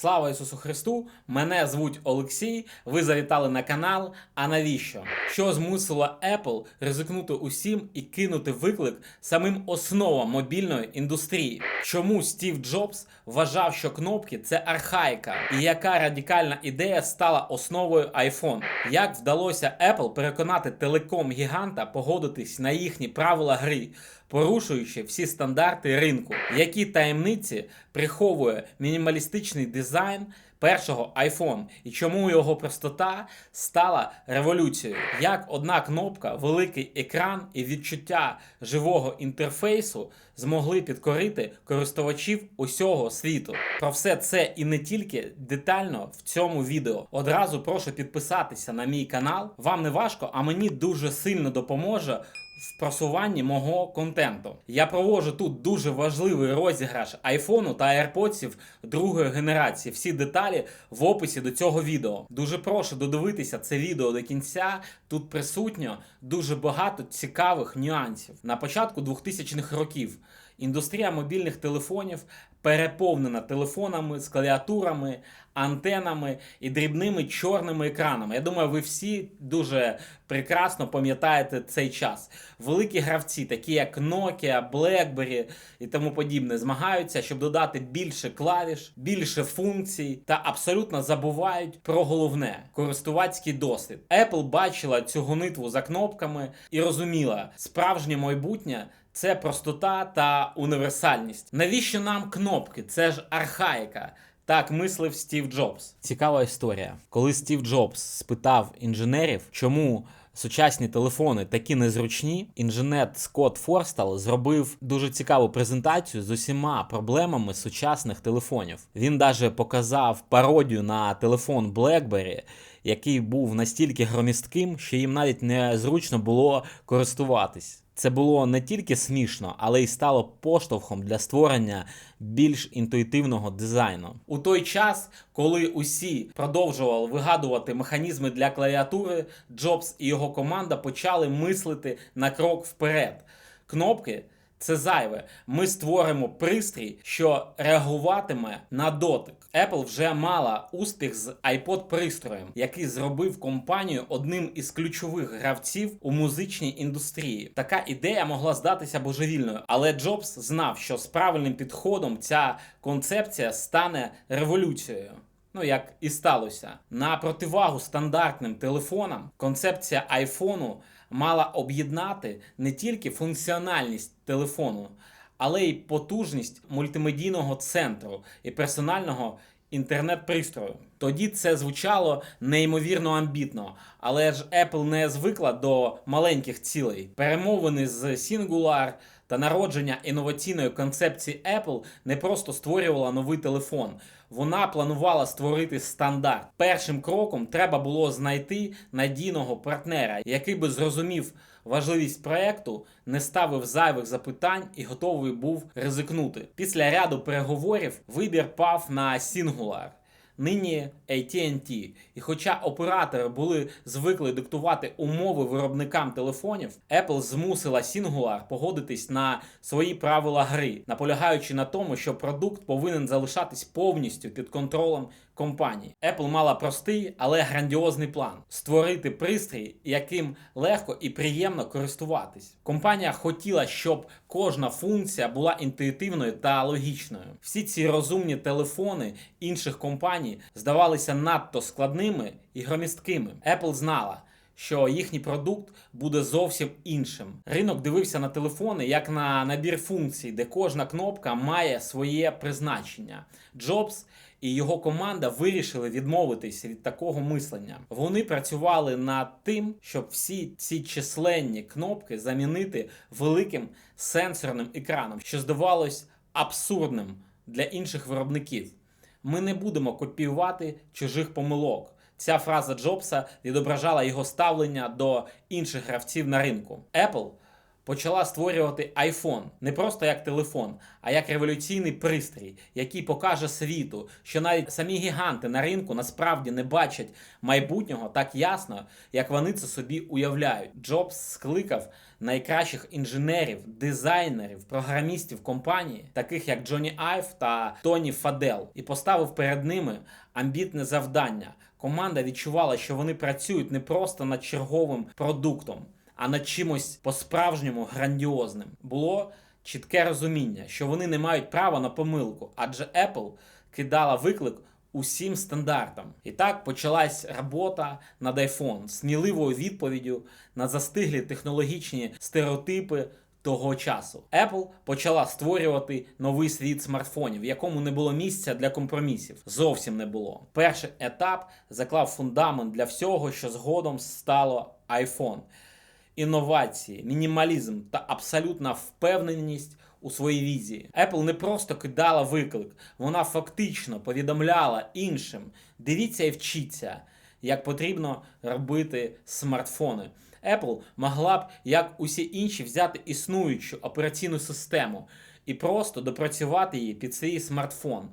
Слава Ісусу Христу! Мене звуть Олексій. Ви завітали на канал. А навіщо? Що змусило Apple ризикнути усім і кинути виклик самим основам мобільної індустрії? Чому Стів Джобс вважав, що кнопки це архаїка, і яка радикальна ідея стала основою iPhone? Як вдалося Apple переконати телеком-гіганта погодитись на їхні правила гри? Порушуючи всі стандарти ринку, які таємниці приховує мінімалістичний дизайн першого iPhone і чому його простота стала революцією. Як одна кнопка, великий екран і відчуття живого інтерфейсу змогли підкорити користувачів усього світу. Про все це і не тільки детально в цьому відео. Одразу прошу підписатися на мій канал. Вам не важко, а мені дуже сильно допоможе в просуванні мого контенту. Я проводжу тут дуже важливий розіграш айфону та AirPods другої генерації. Всі деталі в описі до цього відео. Дуже прошу додивитися це відео до кінця. Тут присутньо дуже багато цікавих нюансів. На початку 2000-х років індустрія мобільних телефонів переповнена телефонами з клавіатурами, антенами і дрібними чорними екранами. Я думаю, ви всі дуже прекрасно пам'ятаєте цей час. Великі гравці, такі як Nokia, BlackBerry і тому подібне, змагаються, щоб додати більше клавіш, більше функцій та абсолютно забувають про головне користувацький досвід. Apple бачила цю гонитву за кнопками і розуміла, справжнє майбутнє. Це простота та універсальність. Навіщо нам кнопки? Це ж архаїка. Так мислив Стів Джобс. Цікава історія. Коли Стів Джобс спитав інженерів, чому сучасні телефони такі незручні, інженер Скотт Форстал зробив дуже цікаву презентацію з усіма проблемами сучасних телефонів. Він навіть показав пародію на телефон BlackBerry, який був настільки громістким, що їм навіть незручно було користуватись. Це було не тільки смішно, але й стало поштовхом для створення більш інтуїтивного дизайну. У той час, коли усі продовжували вигадувати механізми для клавіатури, Джобс і його команда почали мислити на крок вперед. Кнопки. Це зайве. Ми створимо пристрій, що реагуватиме на дотик. Apple вже мала успіх з iPod пристроєм, який зробив компанію одним із ключових гравців у музичній індустрії. Така ідея могла здатися божевільною, але Джобс знав, що з правильним підходом ця концепція стане революцією. Ну, як і сталося. На противагу стандартним телефонам концепція айфону мала об'єднати не тільки функціональність телефону, але й потужність мультимедійного центру і персонального інтернет-пристрою. Тоді це звучало неймовірно амбітно, але ж Apple не звикла до маленьких цілей. Перемовини з Singular та народження інноваційної концепції Apple не просто створювала новий телефон. Вона планувала створити стандарт. Першим кроком треба було знайти надійного партнера, який би зрозумів важливість проекту, не ставив зайвих запитань і готовий був ризикнути. Після ряду переговорів вибір пав на Singular нині AT&T. І хоча оператори були звикли диктувати умови виробникам телефонів, Apple змусила Singular погодитись на свої правила гри, наполягаючи на тому, що продукт повинен залишатись повністю під контролем компанії. Apple мала простий, але грандіозний план створити пристрій, яким легко і приємно користуватись. Компанія хотіла, щоб кожна функція була інтуїтивною та логічною. Всі ці розумні телефони інших компаній здавалися надто складними і громісткими. Apple знала. Що їхній продукт буде зовсім іншим. Ринок дивився на телефони як на набір функцій, де кожна кнопка має своє призначення. Джобс і його команда вирішили відмовитися від такого мислення. Вони працювали над тим, щоб всі ці численні кнопки замінити великим сенсорним екраном, що здавалось абсурдним для інших виробників. Ми не будемо копіювати чужих помилок. Ця фраза Джобса відображала його ставлення до інших гравців на ринку. Apple почала створювати iPhone не просто як телефон, а як революційний пристрій, який покаже світу, що навіть самі гіганти на ринку насправді не бачать майбутнього так ясно, як вони це собі уявляють. Джобс скликав найкращих інженерів, дизайнерів, програмістів компанії, таких як Джонні Айв та Тоні Фадел, і поставив перед ними амбітне завдання. Команда відчувала, що вони працюють не просто над черговим продуктом, а над чимось по-справжньому грандіозним. Було чітке розуміння, що вони не мають права на помилку, адже Apple кидала виклик усім стандартам. І так почалась робота над iPhone, сміливою відповіддю на застиглі технологічні стереотипи. Того часу Apple почала створювати новий світ смартфонів, в якому не було місця для компромісів. Зовсім не було. Перший етап заклав фундамент для всього, що згодом стало iPhone. Інновації, мінімалізм та абсолютна впевненість у своїй візії. Apple не просто кидала виклик, вона фактично повідомляла іншим: дивіться і вчіться, як потрібно робити смартфони. Apple могла б, як усі інші, взяти існуючу операційну систему і просто допрацювати її під свій смартфон.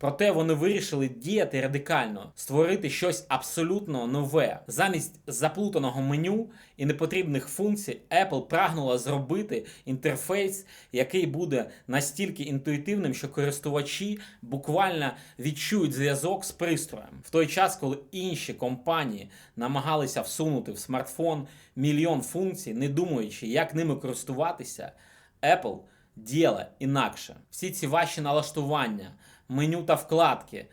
Проте вони вирішили діяти радикально, створити щось абсолютно нове. Замість заплутаного меню і непотрібних функцій, Apple прагнула зробити інтерфейс, який буде настільки інтуїтивним, що користувачі буквально відчують зв'язок з пристроєм. В той час, коли інші компанії намагалися всунути в смартфон мільйон функцій, не думаючи, як ними користуватися, Apple діяла інакше. Всі ці ваші налаштування меню та вкладки.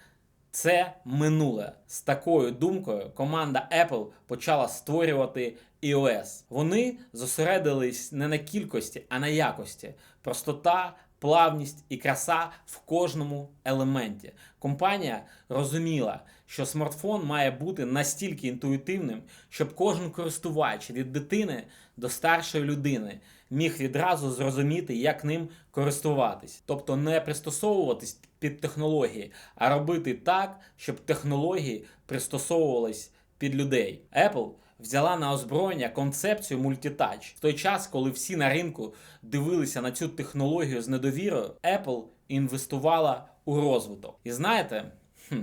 Це минуле. З такою думкою команда Apple почала створювати iOS. Вони зосередились не на кількості, а на якості. Простота, плавність і краса в кожному елементі. Компанія розуміла, що смартфон має бути настільки інтуїтивним, щоб кожен користувач від дитини до старшої людини міг відразу зрозуміти, як ним користуватись. Тобто не пристосовуватись під технології, а робити так, щоб технології пристосовувались під людей. Apple взяла на озброєння концепцію мультитач. В той час, коли всі на ринку дивилися на цю технологію з недовірою, Apple інвестувала у розвиток. І знаєте, хм,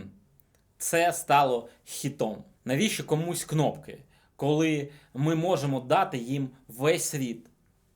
це стало хітом. Навіщо комусь кнопки, коли ми можемо дати їм весь світ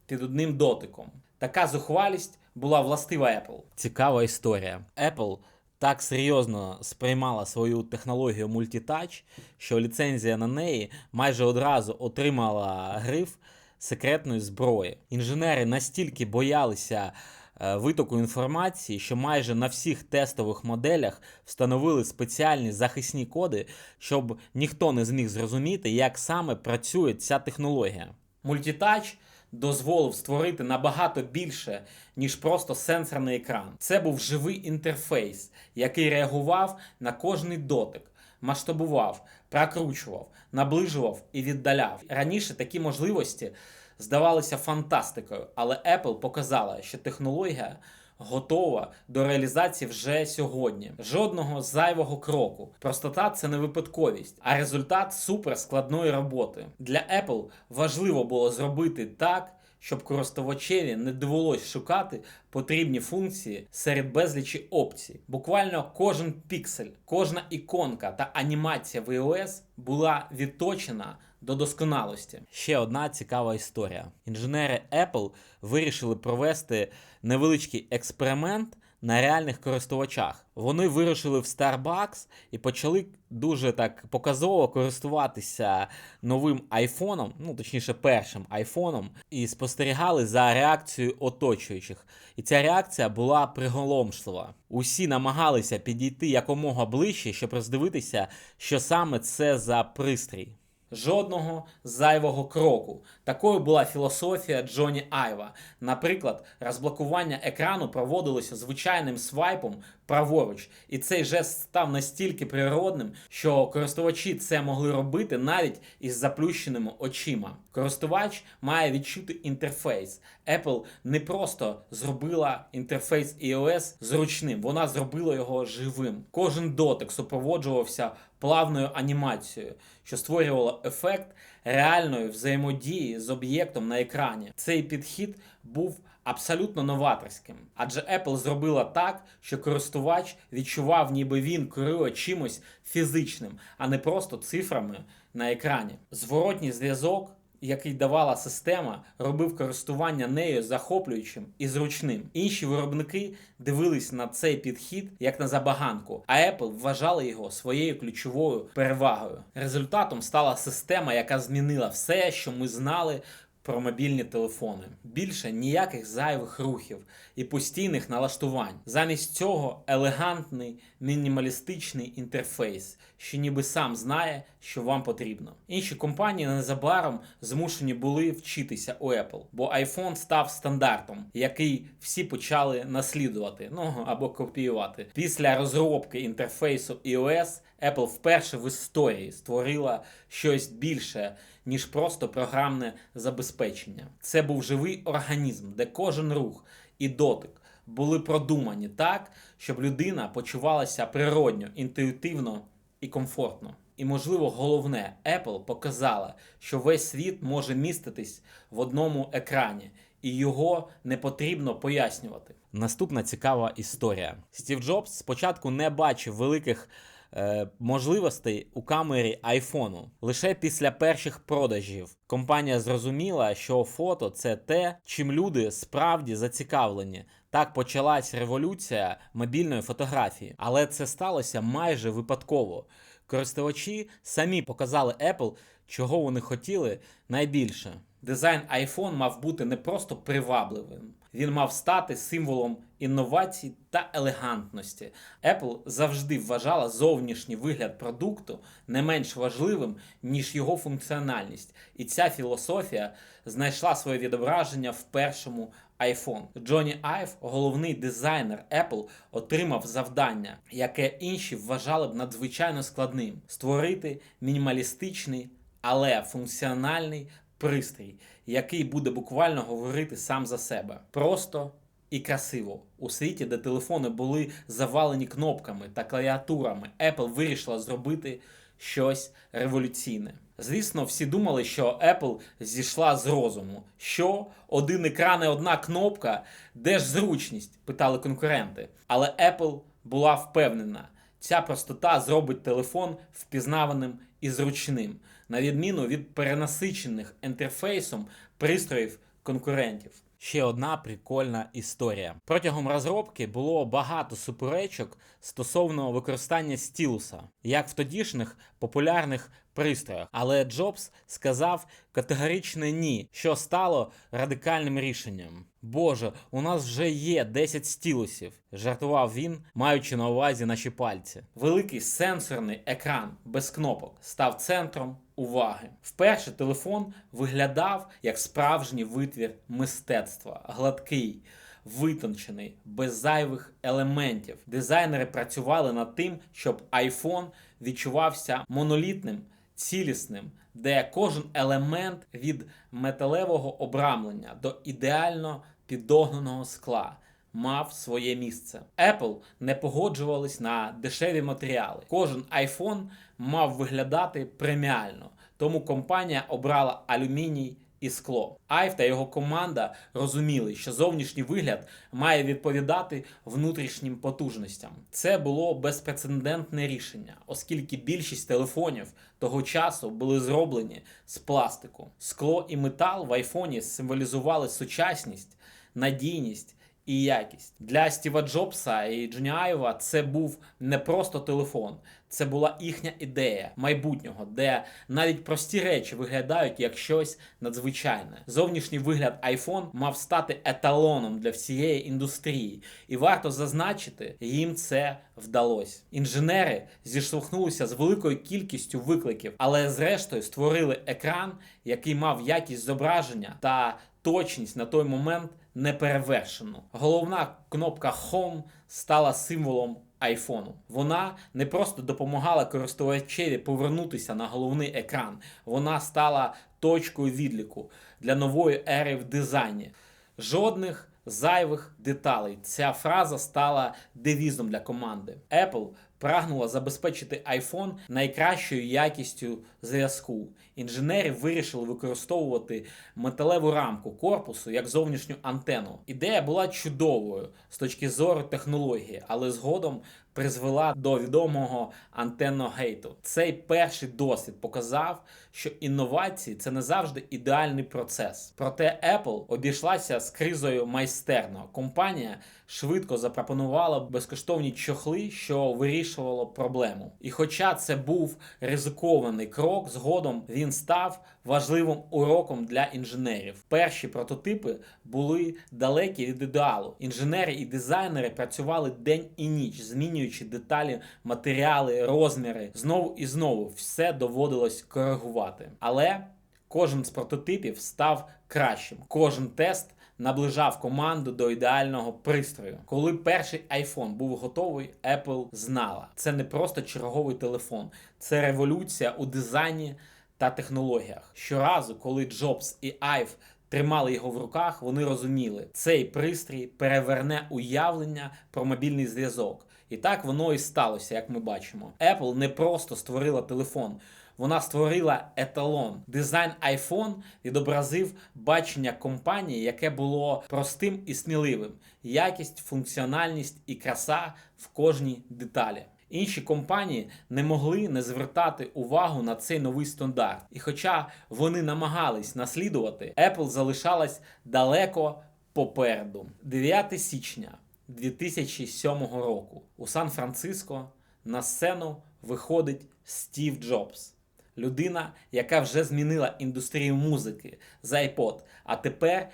під одним дотиком? Така зухвалість була властива Apple. Цікава історія. Apple так серйозно сприймала свою технологію мультитач, що ліцензія на неї майже одразу отримала гриф секретної зброї. Інженери настільки боялися витоку інформації, що майже на всіх тестових моделях встановили спеціальні захисні коди, щоб ніхто не зміг зрозуміти, як саме працює ця технологія. Мультитач дозволив створити набагато більше, ніж просто сенсорний екран. Це був живий інтерфейс, який реагував на кожний дотик, масштабував, прокручував, наближував і віддаляв. Раніше такі можливості здавалися фантастикою, але Apple показала, що технологія. Готова до реалізації вже сьогодні. Жодного зайвого кроку. Простота це не випадковість, а результат суперскладної роботи. Для Apple важливо було зробити так, щоб користувачеві не довелось шукати потрібні функції серед безлічі опцій. Буквально кожен піксель, кожна іконка та анімація в iOS була відточена до досконалості. Ще одна цікава історія. Інженери Apple вирішили провести невеличкий експеримент на реальних користувачах. Вони вирушили в Starbucks і почали дуже так показово користуватися новим айфоном, ну точніше, першим айфоном, і спостерігали за реакцією оточуючих. І ця реакція була приголомшлива. Усі намагалися підійти якомога ближче, щоб роздивитися, що саме це за пристрій. Жодного зайвого кроку. Такою була філософія Джоні Айва. Наприклад, розблокування екрану проводилося звичайним свайпом праворуч. І цей жест став настільки природним, що користувачі це могли робити навіть із заплющеними очима. Користувач має відчути інтерфейс. Apple не просто зробила інтерфейс iOS зручним, вона зробила його живим. Кожен дотик супроводжувався плавною анімацією, що створювало ефект реальної взаємодії з об'єктом на екрані. Цей підхід був абсолютно новаторським, адже Apple зробила так, що користувач відчував, ніби він керує чимось фізичним, а не просто цифрами на екрані. Зворотній зв'язок. Який давала система, робив користування нею захоплюючим і зручним. Інші виробники дивились на цей підхід як на забаганку, а Apple вважали його своєю ключовою перевагою. Результатом стала система, яка змінила все, що ми знали про мобільні телефони. Більше ніяких зайвих рухів і постійних налаштувань. Замість цього елегантний мінімалістичний інтерфейс, що ніби сам знає, що вам потрібно. Інші компанії незабаром змушені були вчитися у Apple, бо iPhone став стандартом, який всі почали наслідувати, ну або копіювати. Після розробки інтерфейсу iOS Apple вперше в історії створила щось більше, ніж просто програмне забезпечення. Це був живий організм, де кожен рух і дотик були продумані так, щоб людина почувалася природньо, інтуїтивно і комфортно. І, можливо, головне, Apple показала, що весь світ може міститись в одному екрані, і його не потрібно пояснювати. Наступна цікава історія. Стів Джобс спочатку не бачив великих е, можливостей у камері айфону. Лише після перших продажів компанія зрозуміла, що фото це те, чим люди справді зацікавлені. Так почалась революція мобільної фотографії, але це сталося майже випадково. Користувачі самі показали Apple, чого вони хотіли найбільше. Дизайн iPhone мав бути не просто привабливим, він мав стати символом інновацій та елегантності. Apple завжди вважала зовнішній вигляд продукту не менш важливим, ніж його функціональність. І ця філософія знайшла своє відображення в першому iPhone. Джонні Айв, головний дизайнер Apple, отримав завдання, яке інші вважали б надзвичайно складним: створити мінімалістичний, але функціональний пристрій, який буде буквально говорити сам за себе. Просто і красиво. У світі, де телефони були завалені кнопками та клавіатурами, Apple вирішила зробити щось революційне. Звісно, всі думали, що Apple зійшла з розуму. Що один екран і одна кнопка, де ж зручність? питали конкуренти. Але Apple була впевнена, ця простота зробить телефон впізнаваним і зручним, на відміну від перенасичених інтерфейсом пристроїв конкурентів. Ще одна прикольна історія. Протягом розробки було багато суперечок стосовно використання стілуса, як в тодішніх популярних пристроях. Але Джобс сказав категоричне ні, що стало радикальним рішенням. Боже, у нас вже є 10 стілусів, жартував він, маючи на увазі наші пальці. Великий сенсорний екран без кнопок став центром уваги. Вперше телефон виглядав як справжній витвір мистецтва, гладкий. Витончений, без зайвих елементів. Дизайнери працювали над тим, щоб iPhone відчувався монолітним, цілісним, де кожен елемент від металевого обрамлення до ідеально підогнаного скла мав своє місце. Apple не погоджувались на дешеві матеріали. Кожен iPhone мав виглядати преміально, тому компанія обрала алюміній і скло. Айв та його команда розуміли, що зовнішній вигляд має відповідати внутрішнім потужностям. Це було безпрецедентне рішення, оскільки більшість телефонів того часу були зроблені з пластику. Скло і метал в айфоні символізували сучасність, надійність. І якість для Стіва Джобса і Джоні Айва це був не просто телефон, це була їхня ідея майбутнього, де навіть прості речі виглядають як щось надзвичайне. Зовнішній вигляд iPhone мав стати еталоном для всієї індустрії, і варто зазначити, їм це вдалося. Інженери зіштовхнулися з великою кількістю викликів, але зрештою створили екран, який мав якість зображення та точність на той момент неперевершену. Головна кнопка Home стала символом айфону. Вона не просто допомагала користувачеві повернутися на головний екран, вона стала точкою відліку для нової ери в дизайні. Жодних зайвих деталей. Ця фраза стала девізом для команди. Apple прагнула забезпечити iPhone найкращою якістю зв'язку. Інженери вирішили використовувати металеву рамку корпусу як зовнішню антенну. Ідея була чудовою з точки зору технології, але згодом призвела до відомого антенного гейту. Цей перший досвід показав, що інновації це не завжди ідеальний процес. Проте Apple обійшлася з кризою майстерно. Компанія швидко запропонувала безкоштовні чохли, що вирішувало проблему. І хоча це був ризикований крок, згодом він став важливим уроком для інженерів. Перші прототипи були далекі від ідеалу. Інженери і дизайнери працювали день і ніч, змінюючи деталі, матеріали, розміри. Знову і знову все доводилось коригувати. Але кожен з прототипів став кращим. Кожен тест наближав команду до ідеального пристрою. Коли перший iPhone був готовий, Apple знала. Це не просто черговий телефон, це революція у дизайні та технологіях. Щоразу, коли Джобс і Айв тримали його в руках, вони розуміли, цей пристрій переверне уявлення про мобільний зв'язок. І так воно і сталося, як ми бачимо. Apple не просто створила телефон. Вона створила еталон. Дизайн iPhone відобразив бачення компанії, яке було простим і сміливим. Якість, функціональність і краса в кожній деталі. Інші компанії не могли не звертати увагу на цей новий стандарт. І хоча вони намагались наслідувати, Apple залишалась далеко попереду. 9 січня 2007 року у Сан-Франциско на сцену виходить Стів Джобс. Людина, яка вже змінила індустрію музики з iPod, а тепер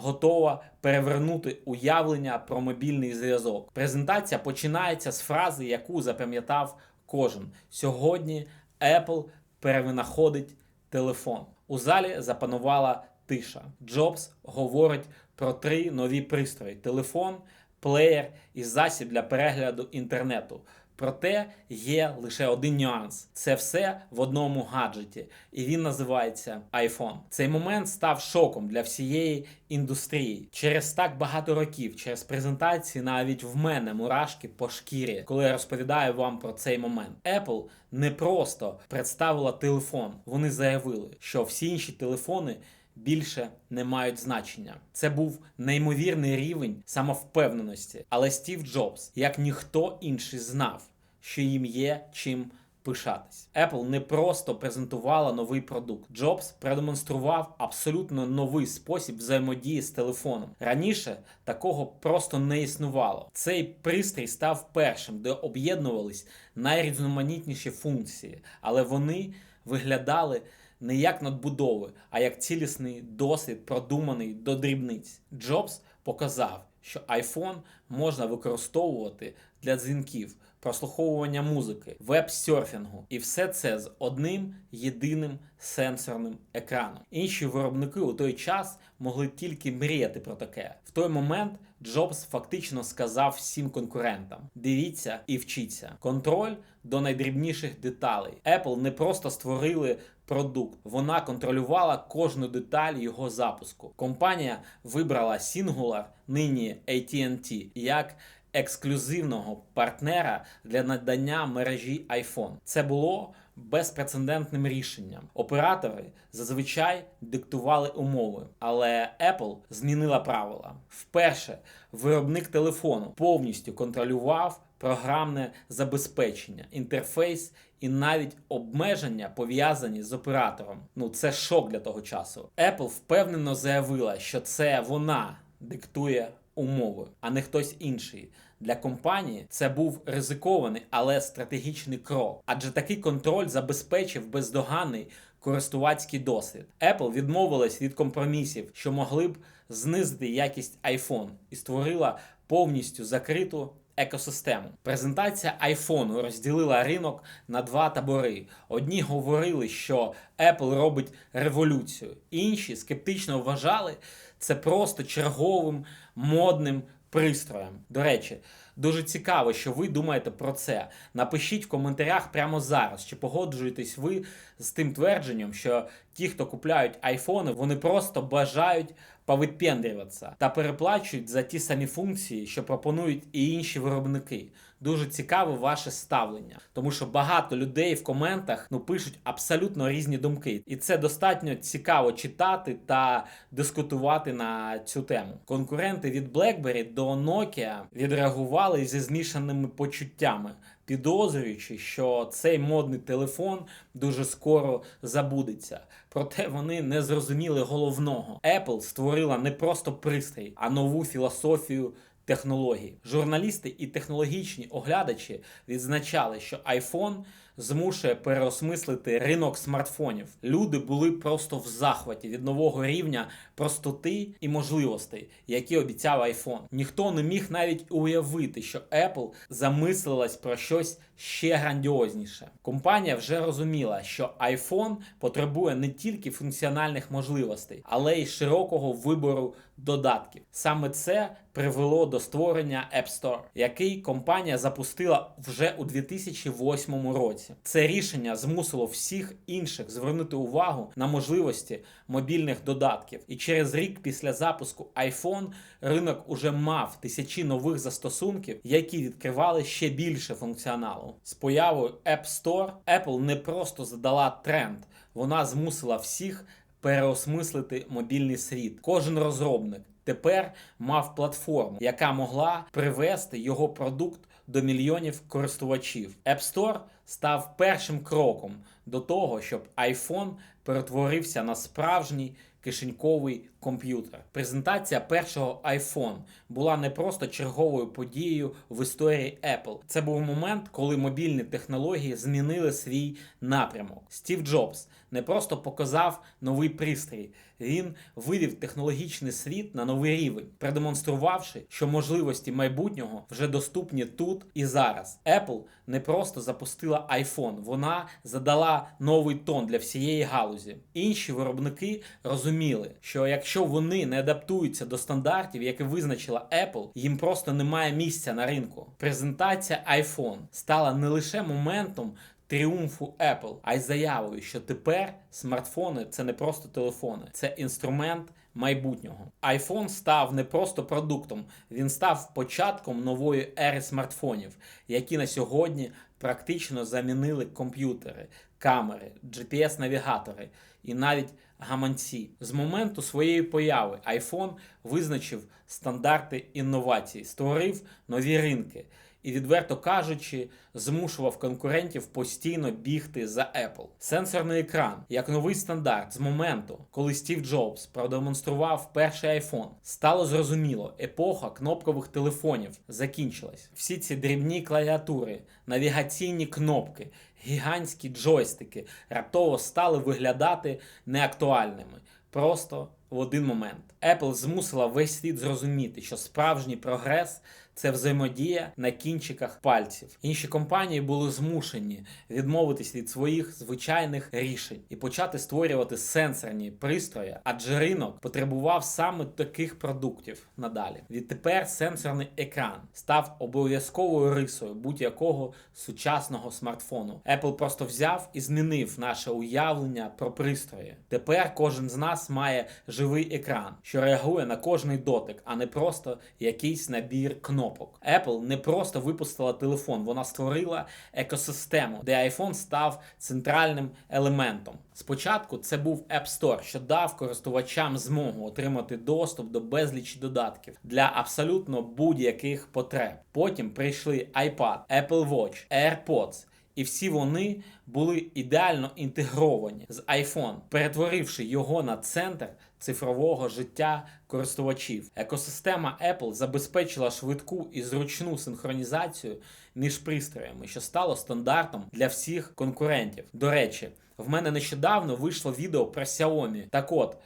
готова перевернути уявлення про мобільний зв'язок. Презентація починається з фрази, яку запам'ятав кожен. Сьогодні Apple перевинаходить телефон. У залі запанувала тиша. Джобс говорить про три нові пристрої: телефон, плеєр і засіб для перегляду інтернету. Проте є лише один нюанс: це все в одному гаджеті, і він називається iPhone. Цей момент став шоком для всієї індустрії. Через так багато років, через презентації, навіть в мене мурашки по шкірі, коли я розповідаю вам про цей момент. Apple не просто представила телефон, вони заявили, що всі інші телефони. Більше не мають значення. Це був неймовірний рівень самовпевненості. Але Стів Джобс, як ніхто інший, знав, що їм є чим пишатись. Apple не просто презентувала новий продукт. Джобс продемонстрував абсолютно новий спосіб взаємодії з телефоном. Раніше такого просто не існувало. Цей пристрій став першим, де об'єднувались найрізноманітніші функції, але вони виглядали не як надбудови, а як цілісний досвід, продуманий до дрібниць. Джобс показав, що iPhone можна використовувати для дзвінків, прослуховування музики, веб-серфінгу, і все це з одним єдиним сенсорним екраном. Інші виробники у той час могли тільки мріяти про таке. В той момент Джобс фактично сказав всім конкурентам: дивіться і вчіться. Контроль до найдрібніших деталей. Apple не просто створили продукт, вона контролювала кожну деталь його запуску. Компанія вибрала Singular, нині AT&T, як ексклюзивного партнера для надання мережі iPhone. Це було безпрецедентним рішенням. Оператори зазвичай диктували умови, але Apple змінила правила. Вперше виробник телефону повністю контролював програмне забезпечення, інтерфейс і навіть обмеження пов'язані з оператором. Ну це шок для того часу. Apple впевнено заявила, що це вона диктує умови, а не хтось інший. Для компанії це був ризикований, але стратегічний крок, адже такий контроль забезпечив бездоганний користувацький досвід. Apple відмовилась від компромісів, що могли б знизити якість iPhone, і створила повністю закриту екосистему. Презентація айфону розділила ринок на два табори. Одні говорили, що Apple робить революцію, інші скептично вважали це просто черговим модним пристроєм. До речі, дуже цікаво, що ви думаєте про це. Напишіть в коментарях прямо зараз, чи погоджуєтесь ви з тим твердженням, що ті, хто купляють айфони, вони просто бажають повипендрюватися та переплачують за ті самі функції, що пропонують і інші виробники. Дуже цікаве ваше ставлення, тому що багато людей в коментах ну пишуть абсолютно різні думки, і це достатньо цікаво читати та дискутувати на цю тему. Конкуренти від BlackBerry до Nokia відреагували зі змішаними почуттями. Підозрюючи, що цей модний телефон дуже скоро забудеться. Проте вони не зрозуміли головного. Apple створила не просто пристрій, а нову філософію технологій. Журналісти і технологічні оглядачі відзначали, що iPhone змушує переосмислити ринок смартфонів. Люди були просто в захваті від нового рівня простоти і можливостей, які обіцяв iPhone. Ніхто не міг навіть уявити, що Apple замислилась про щось ще грандіозніше. Компанія вже розуміла, що iPhone потребує не тільки функціональних можливостей, але й широкого вибору додатків. Саме це привело до створення App Store, який компанія запустила вже у 2008 році. Це рішення змусило всіх інших звернути увагу на можливості мобільних додатків. І через рік після запуску iPhone ринок уже мав тисячі нових застосунків, які відкривали ще більше функціоналу. З появою App Store Apple не просто задала тренд, вона змусила всіх переосмислити мобільний світ. Кожен розробник тепер мав платформу, яка могла привести його продукт до мільйонів користувачів. App Store став першим кроком до того, щоб iPhone перетворився на справжній кишеньковий комп'ютер. Презентація першого iPhone була не просто черговою подією в історії Apple. Це був момент, коли мобільні технології змінили свій напрямок. Стів Джобс не просто показав новий пристрій, він вивів технологічний світ на новий рівень, продемонструвавши, що можливості майбутнього вже доступні тут і зараз. Apple не просто запустила iPhone, вона задала новий тон для всієї галузі. Інші виробники розуміли, що якщо вони не адаптуються до стандартів, які визначила Apple, їм просто немає місця на ринку. Презентація iPhone стала не лише моментом. Тріумфу Apple, а й заявою, що тепер смартфони це не просто телефони, це інструмент майбутнього. iPhone став не просто продуктом, він став початком нової ери смартфонів, які на сьогодні практично замінили комп'ютери, камери, GPS-навігатори і навіть гаманці. З моменту своєї появи iPhone визначив стандарти інновацій, створив нові ринки і, відверто кажучи, змушував конкурентів постійно бігти за Apple. Сенсорний екран як новий стандарт з моменту, коли Стів Джобс продемонстрував перший iPhone, стало зрозуміло, епоха кнопкових телефонів закінчилась. Всі ці дрібні клавіатури, навігаційні кнопки. Гігантські джойстики раптово стали виглядати неактуальними. Просто в один момент Apple змусила весь світ зрозуміти, що справжній прогрес це взаємодія на кінчиках пальців. Інші компанії були змушені відмовитись від своїх звичайних рішень і почати створювати сенсорні пристрої, адже ринок потребував саме таких продуктів надалі. Відтепер сенсорний екран став обов'язковою рисою будь-якого сучасного смартфону. Apple просто взяв і змінив наше уявлення про пристрої. Тепер кожен з нас має живий екран, що реагує на кожний дотик, а не просто якийсь набір кнопок. Apple не просто випустила телефон, вона створила екосистему, де iPhone став центральним елементом. Спочатку це був App Store, що дав користувачам змогу отримати доступ до безлічі додатків для абсолютно будь-яких потреб. Потім прийшли iPad, Apple Watch, AirPods. І всі вони були ідеально інтегровані з iPhone, перетворивши його на центр цифрового життя користувачів. Екосистема Apple забезпечила швидку і зручну синхронізацію між пристроями, що стало стандартом для всіх конкурентів. До речі, в мене нещодавно вийшло відео про Xiaomi. Так от,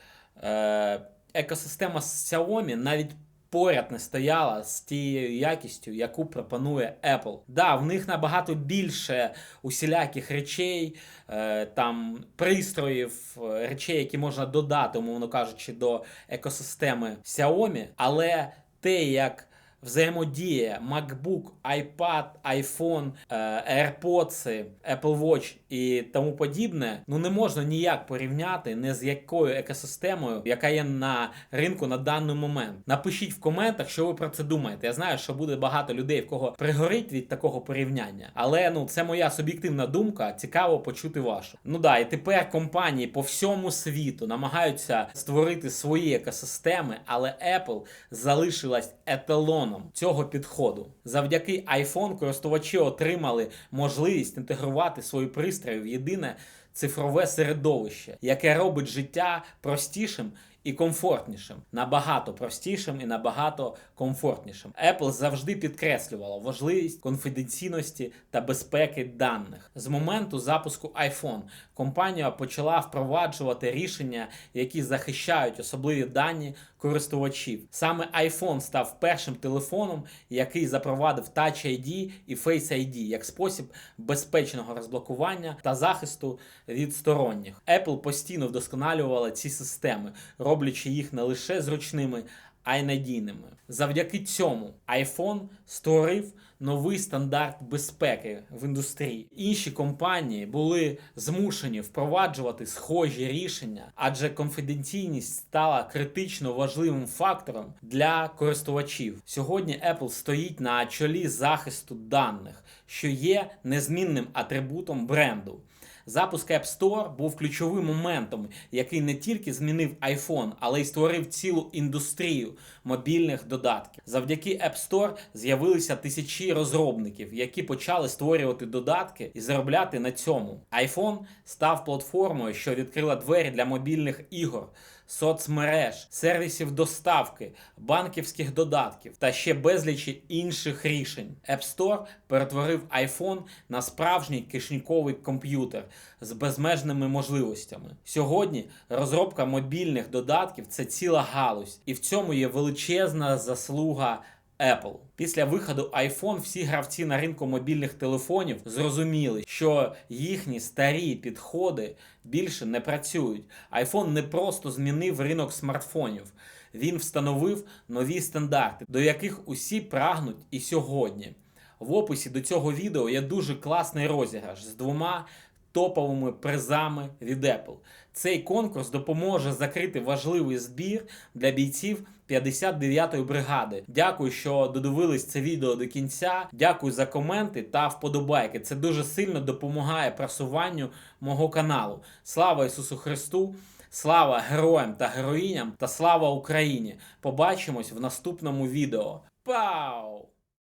е- екосистема Xiaomi навіть поряд не стояла з тією якістю, яку пропонує Apple. Да, в них набагато більше усіляких речей, е, там пристроїв, е, речей, які можна додати, умовно кажучи, до екосистеми Xiaomi, але те, як взаємодія MacBook, iPad, iPhone, е, AirPods, Apple Watch і тому подібне, ну не можна ніяк порівняти не з якою екосистемою, яка є на ринку на даний момент. Напишіть в коментах, що ви про це думаєте. Я знаю, що буде багато людей, в кого пригорить від такого порівняння, але ну це моя суб'єктивна думка. Цікаво почути вашу. Ну да, і тепер компанії по всьому світу намагаються створити свої екосистеми, але Apple залишилась еталоном цього підходу. Завдяки iPhone користувачі отримали можливість інтегрувати свої пристрої в єдине цифрове середовище, яке робить життя простішим. І комфортнішим, набагато простішим і набагато комфортнішим. Apple завжди підкреслювала важливість конфіденційності та безпеки даних. З моменту запуску iPhone компанія почала впроваджувати рішення, які захищають особливі дані користувачів. Саме iPhone став першим телефоном, який запровадив Touch ID і Face ID як спосіб безпечного розблокування та захисту від сторонніх. Apple постійно вдосконалювала ці системи, роблячи їх не лише зручними. А й надійними. Завдяки цьому iPhone створив новий стандарт безпеки в індустрії. Інші компанії були змушені впроваджувати схожі рішення, адже конфіденційність стала критично важливим фактором для користувачів. Сьогодні Apple стоїть на чолі захисту даних, що є незмінним атрибутом бренду. Запуск App Store був ключовим моментом, який не тільки змінив iPhone, але й створив цілу індустрію мобільних додатків. Завдяки App Store з'явилися тисячі розробників, які почали створювати додатки і заробляти на цьому. iPhone став платформою, що відкрила двері для мобільних ігор. Соцмереж, сервісів доставки, банківських додатків та ще безлічі інших рішень. App Store перетворив iPhone на справжній кишеньковий комп'ютер з безмежними можливостями. Сьогодні розробка мобільних додатків це ціла галузь, і в цьому є величезна заслуга. Apple. Після виходу iPhone всі гравці на ринку мобільних телефонів зрозуміли, що їхні старі підходи більше не працюють. iPhone не просто змінив ринок смартфонів, він встановив нові стандарти, до яких усі прагнуть і сьогодні. В описі до цього відео є дуже класний розіграш з двома топовими призами від Apple. Цей конкурс допоможе закрити важливий збір для бійців 59-ї бригади. Дякую, що додивились це відео до кінця. Дякую за коменти та вподобайки. Це дуже сильно допомагає просуванню мого каналу. Слава Ісусу Христу! Слава героям та героїням та слава Україні! Побачимось в наступному відео. Пау!